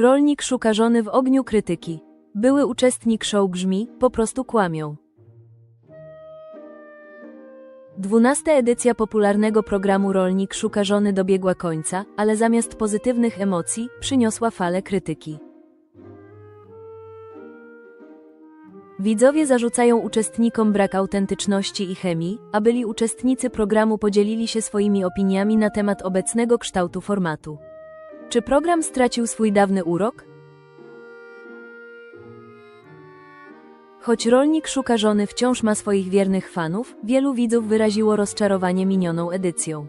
Rolnik szuka żony w ogniu krytyki. Były uczestnik show grzmi, po prostu kłamią. Dwunasta edycja popularnego programu Rolnik szuka żony dobiegła końca, ale zamiast pozytywnych emocji, przyniosła falę krytyki. Widzowie zarzucają uczestnikom brak autentyczności i chemii, a byli uczestnicy programu podzielili się swoimi opiniami na temat obecnego kształtu formatu. Czy program stracił swój dawny urok? Choć rolnik szuka żony wciąż ma swoich wiernych fanów, wielu widzów wyraziło rozczarowanie minioną edycją.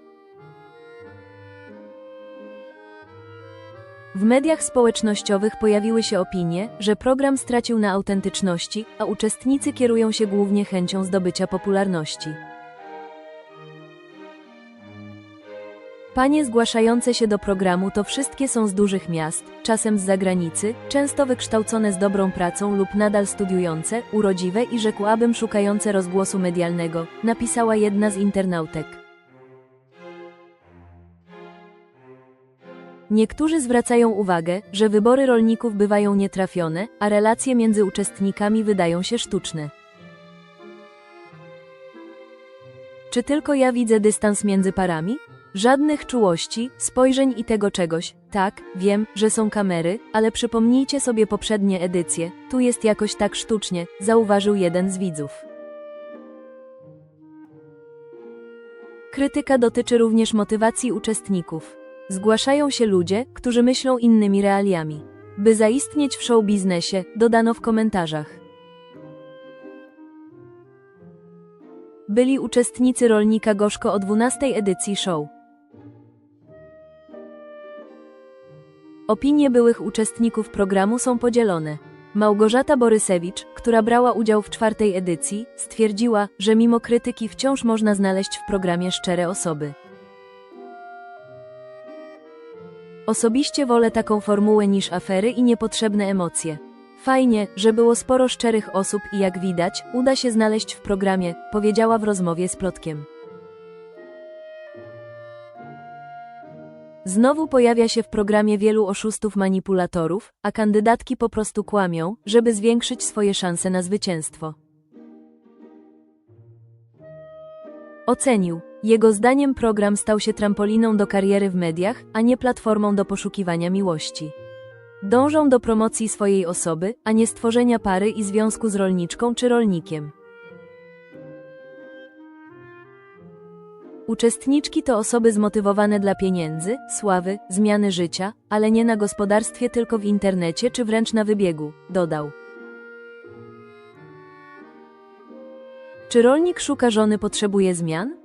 W mediach społecznościowych pojawiły się opinie, że program stracił na autentyczności, a uczestnicy kierują się głównie chęcią zdobycia popularności. Panie zgłaszające się do programu to wszystkie są z dużych miast, czasem z zagranicy, często wykształcone z dobrą pracą lub nadal studiujące, urodziwe i rzekłabym szukające rozgłosu medialnego, napisała jedna z internautek. Niektórzy zwracają uwagę, że wybory rolników bywają nietrafione, a relacje między uczestnikami wydają się sztuczne. Czy tylko ja widzę dystans między parami? Żadnych czułości, spojrzeń i tego czegoś. Tak, wiem, że są kamery, ale przypomnijcie sobie poprzednie edycje, tu jest jakoś tak sztucznie, zauważył jeden z widzów. Krytyka dotyczy również motywacji uczestników. Zgłaszają się ludzie, którzy myślą innymi realiami. By zaistnieć w show biznesie, dodano w komentarzach. Byli uczestnicy rolnika gorzko o 12 edycji show. Opinie byłych uczestników programu są podzielone. Małgorzata Borysewicz, która brała udział w czwartej edycji, stwierdziła, że mimo krytyki wciąż można znaleźć w programie szczere osoby. Osobiście wolę taką formułę niż afery i niepotrzebne emocje. Fajnie, że było sporo szczerych osób i jak widać, uda się znaleźć w programie, powiedziała w rozmowie z Plotkiem. Znowu pojawia się w programie wielu oszustów manipulatorów, a kandydatki po prostu kłamią, żeby zwiększyć swoje szanse na zwycięstwo. Ocenił. Jego zdaniem program stał się trampoliną do kariery w mediach, a nie platformą do poszukiwania miłości. Dążą do promocji swojej osoby, a nie stworzenia pary i związku z rolniczką czy rolnikiem. Uczestniczki to osoby zmotywowane dla pieniędzy, sławy, zmiany życia, ale nie na gospodarstwie, tylko w internecie czy wręcz na wybiegu, dodał. Czy rolnik szuka żony potrzebuje zmian?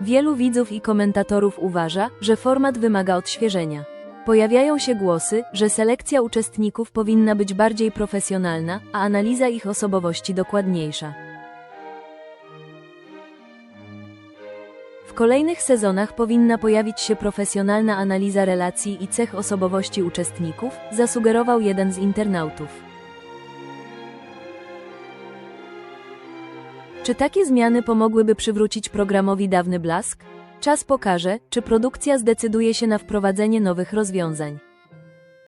Wielu widzów i komentatorów uważa, że format wymaga odświeżenia. Pojawiają się głosy, że selekcja uczestników powinna być bardziej profesjonalna, a analiza ich osobowości dokładniejsza. W kolejnych sezonach powinna pojawić się profesjonalna analiza relacji i cech osobowości uczestników, zasugerował jeden z internautów. Czy takie zmiany pomogłyby przywrócić programowi dawny blask? Czas pokaże, czy produkcja zdecyduje się na wprowadzenie nowych rozwiązań.